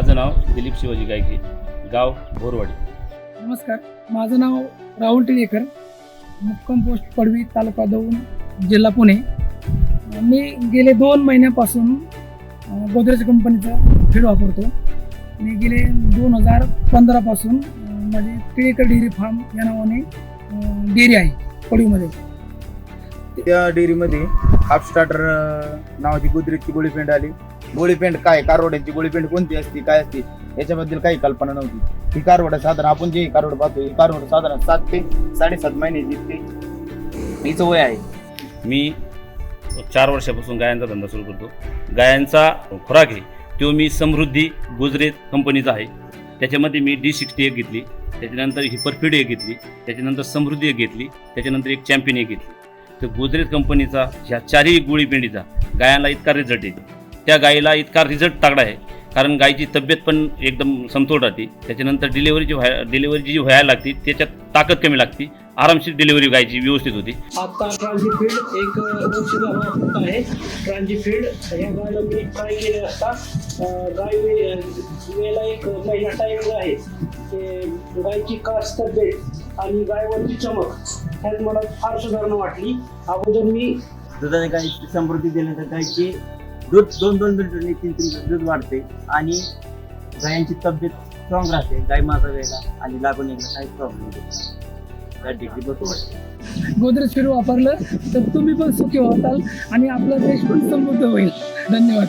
दिलीप शिवाजी गायके गाव भोरवाडी. नमस्कार माझं नाव राहुल टिळेकर मुक्काम पोस्ट पडवी तालुका दौंड जिल्हा पुणे. मी गेले दोन महिन्यापासून गोदरेज कंपनीचा फीड वापरतो. आणि गेले दोन हजार पंधरापासून माझी टिळेकर डेअरी फार्म या नावाने डेअरी आहे पडवीमध्ये. त्या डेअरीमध्ये हाफ स्टार्टर नावाची गुजरीची गोळीपेंड आली. गोळीपेंड काय? कारवड्यांची गोळी पेंड कोणती असते? काय असते? याच्याबद्दल काही कल्पना नव्हती. ही कारवड साधारण आपण जे कारवड पाहतो ही कारवड साधारण सात ते साडेसात महिने ते हीच वय आहे. मी चार वर्षापासून गायांचा धंदा सुरू करतो. गायांचा खुराक आहे. तो मी समृद्धी गुजरेत कंपनीचा आहे. त्याच्यामध्ये मी डी सिक्स्टी एक घेतली. त्याच्यानंतर ही एक घेतली. त्याच्यानंतर समृद्धी एक घेतली. त्याच्यानंतर एक चॅम्पियन एक घेतली. तर गोदरेज कंपनीचा ह्या चारही गोळीपेंडीचा गायांना इतका रिझल्ट येते त्या गायीला इतका रिझल्ट तागडा आहे. कारण गायीची तब्येत पण एकदम समतोल राहते. त्याच्यानंतर डिलिव्हरीची व्हाय डिलिव्हरी जी व्हायला लागते त्याच्यात ताकद कमी लागते. आरामशीर डिलिव्हरी गायची व्यवस्थित होती. आता ट्रान्झिफिल्ड एक औषध वापरत आहे. ट्रान्झिफिल्ड ह्या गायला मी ट्राय केले असता गाय वेळेला एक महिना टाईम आहे ते गायची कास तब्येत आणि गायवरची चमक ह्यात मला फार सुधारणा वाटली. अगोदर मी दुधाच्या गायची समृद्धी दिल्यानंतर गायची दूध दोन दोन लिटर तीन तीन लिटर दूध वाढते आणि गायांची तब्येत स्ट्रॉंग राहते. गाय माझा वेळेला आणि लागून यायला काही प्रॉब्लेम होतो गाय वाटते गोदरेज फीड वापरलं तर तुम्ही पण सुखी होताल आणि आपला देश पण समृद्ध होईल. धन्यवाद.